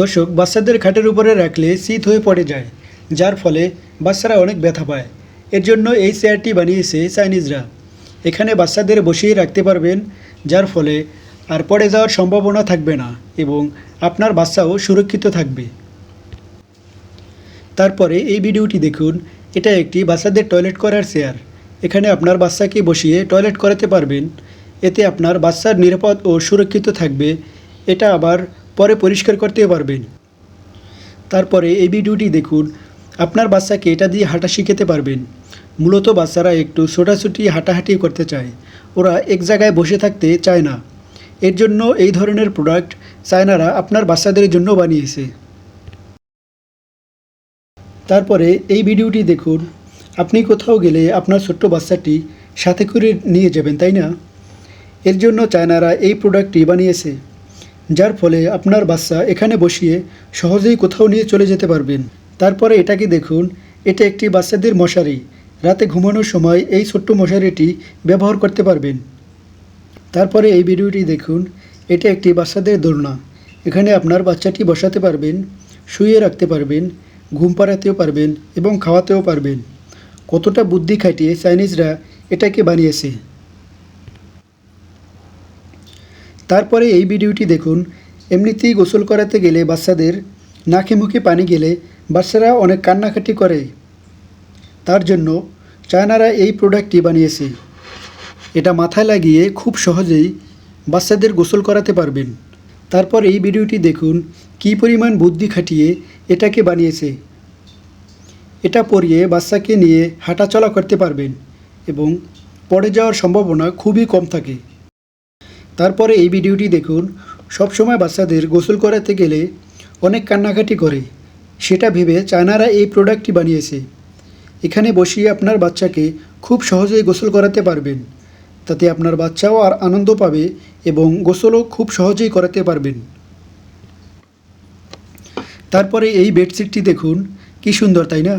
দর্শক, বাচ্চাদের খাটের উপরে রাখলে শীত হয়ে পড়ে যায়, যার ফলে বাচ্চারা অনেক ব্যথা পায়। এর জন্য এই চেয়ারটি বানিয়েছে চাইনিজরা। এখানে বাচ্চাদের বসিয়ে রাখতে পারবেন, যার ফলে আর পড়ে যাওয়ার সম্ভাবনা থাকবে না এবং আপনার বাচ্চাও সুরক্ষিত থাকবে। তারপরে এই ভিডিওটি দেখুন। এটা একটি বাচ্চাদের টয়লেট করার চেয়ার। এখানে আপনার বাচ্চাকে বসিয়ে টয়লেট করাতে পারবেন। এতে আপনার বাচ্চার নিরাপদ ও সুরক্ষিত থাকবে। এটা আবার পরে পরিষ্কার করতেও পারবেন। তারপরে এই ভিডিওটি দেখুন। আপনার বাচ্চাকে এটা দিয়ে হাঁটা শিখাতে পারবেন। মূলত বাচ্চারা একটু ছোটাছুটি, হাঁটাহাঁটি করতে চায়। ওরা এক জায়গায় বসে থাকতে চায় না। এর জন্য এই ধরনের প্রোডাক্ট চায়নারা আপনার বাচ্চাদের জন্য বানিয়েছে। তারপরে এই ভিডিওটি দেখুন। আপনি কোথাও গেলে আপনার ছোট্ট বাচ্চাটি সাথে করে নিয়ে যাবেন, তাই না? এর জন্য চায়নারা এই প্রোডাক্টটি বানিয়েছে। যার ফলে আপনার বাচ্চা এখানে বসিয়ে সহজেই কোথাও নিয়ে চলে যেতে পারবেন। তারপরে এটাকে দেখুন, এটা একটি বাচ্চাদের মশারি। রাতে ঘুমানোর সময় এই ছোট্ট মশারিটি ব্যবহার করতে পারবেন। তারপরে এই ভিডিওটি দেখুন, এটা একটি বাচ্চাদের দোলনা। এখানে আপনার বাচ্চাটি বসাতে পারবেন, শুয়ে রাখতে পারবেন, ঘুম পাড়াতেও পারবেন এবং খাওয়াতেও পারবেন। কতটা বুদ্ধি খাটিয়ে চাইনিজরা এটাকে বানিয়েছে। তারপরে এই ভিডিওটি দেখুন। এমনিতেই গোসল করাতে গেলে বাচ্চাদের নাকে মুখে পানি গেলে বাচ্চারা অনেক কান্নাকাটি করে। তার জন্য চায়নারা এই প্রোডাক্টটি বানিয়েছে। এটা মাথায় লাগিয়ে খুব সহজেই বাচ্চাদের গোসল করাতে পারবেন। তারপর এই ভিডিওটি দেখুন, কী পরিমাণ বুদ্ধি খাটিয়ে এটাকে বানিয়েছে। এটা পরিয়ে বাচ্চাকে নিয়ে হাঁটাচলা করতে পারবেন এবং পড়ে যাওয়ার সম্ভাবনা খুবই কম থাকে। তারপরে এই ভিডিওটি দেখুন। সবসময় বাচ্চাদের গোসল করাতে গেলে অনেক কান্নাকাটি করে। সেটা ভেবে চায়নারা এই প্রোডাক্টটি বানিয়েছে। এখানে বসিয়ে আপনার বাচ্চাকে খুব সহজেই গোসল করাতে পারবেন। তাতে আপনার বাচ্চাও আর আনন্দ পাবে এবং গোসলও খুব সহজেই করাতে পারবেন। তারপরে এই বেডশিটটি দেখুন। কি সুন্দর, তাই না?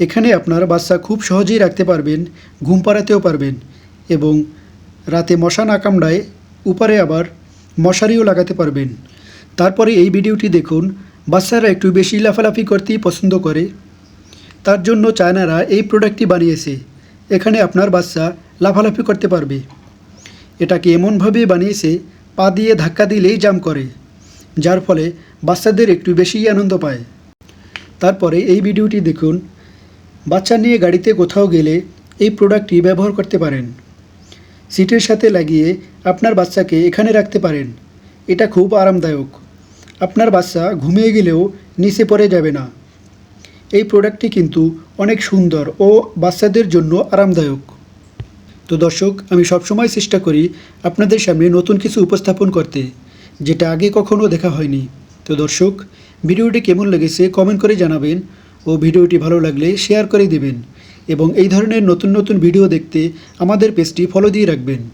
এখানে আপনার বাচ্চা খুব সহজেই রাখতে পারবেন, ঘুম পাড়াতেও পারবেন এবং রাতে মশা না কামড়ায় উপরে আবার মশারিও লাগাতে পারবেন। তারপরে এই ভিডিওটি দেখুন, বাচ্চারা একটু বেশি লাফালাফি করতেই পছন্দ করে। তার জন্য চায়নারা এই প্রোডাক্টটি বানিয়েছে। এখানে আপনার বাচ্চা লাফালাফি করতে পারবে। এটাকে এমনভাবে বানিয়েছে, পা দিয়ে ধাক্কা দিলেই জাম করে, যার ফলে বাচ্চাদের একটু বেশিই আনন্দ পায়। তারপরে এই ভিডিওটি দেখুন, বাচ্চা নিয়ে গাড়িতে কোথাও গেলে এই প্রোডাক্টটি ব্যবহার করতে পারেন। সিটের সাথে লাগিয়ে আপনার বাচ্চাকে এখানে রাখতে পারেন। এটা খুব আরামদায়ক। আপনার বাচ্চা ঘুমিয়ে গেলেও নিচে পড়ে যাবে না। এই প্রোডাক্টটি কিন্তু অনেক সুন্দর ও বাচ্চাদের জন্য আরামদায়ক। তো দর্শক, আমি সবসময় চেষ্টা করি আপনাদের সামনে নতুন কিছু উপস্থাপন করতে, যেটা আগে কখনও দেখা হয়নি। তো দর্শক, ভিডিওটি কেমন লেগেছে কমেন্ট করে জানাবেন। ও ভিডিওটি ভালো লাগলে শেয়ার করে দেবেন এবং এই ধরনের নতুন নতুন ভিডিও দেখতে আমাদের পেজটি ফলো দিয়ে রাখবেন।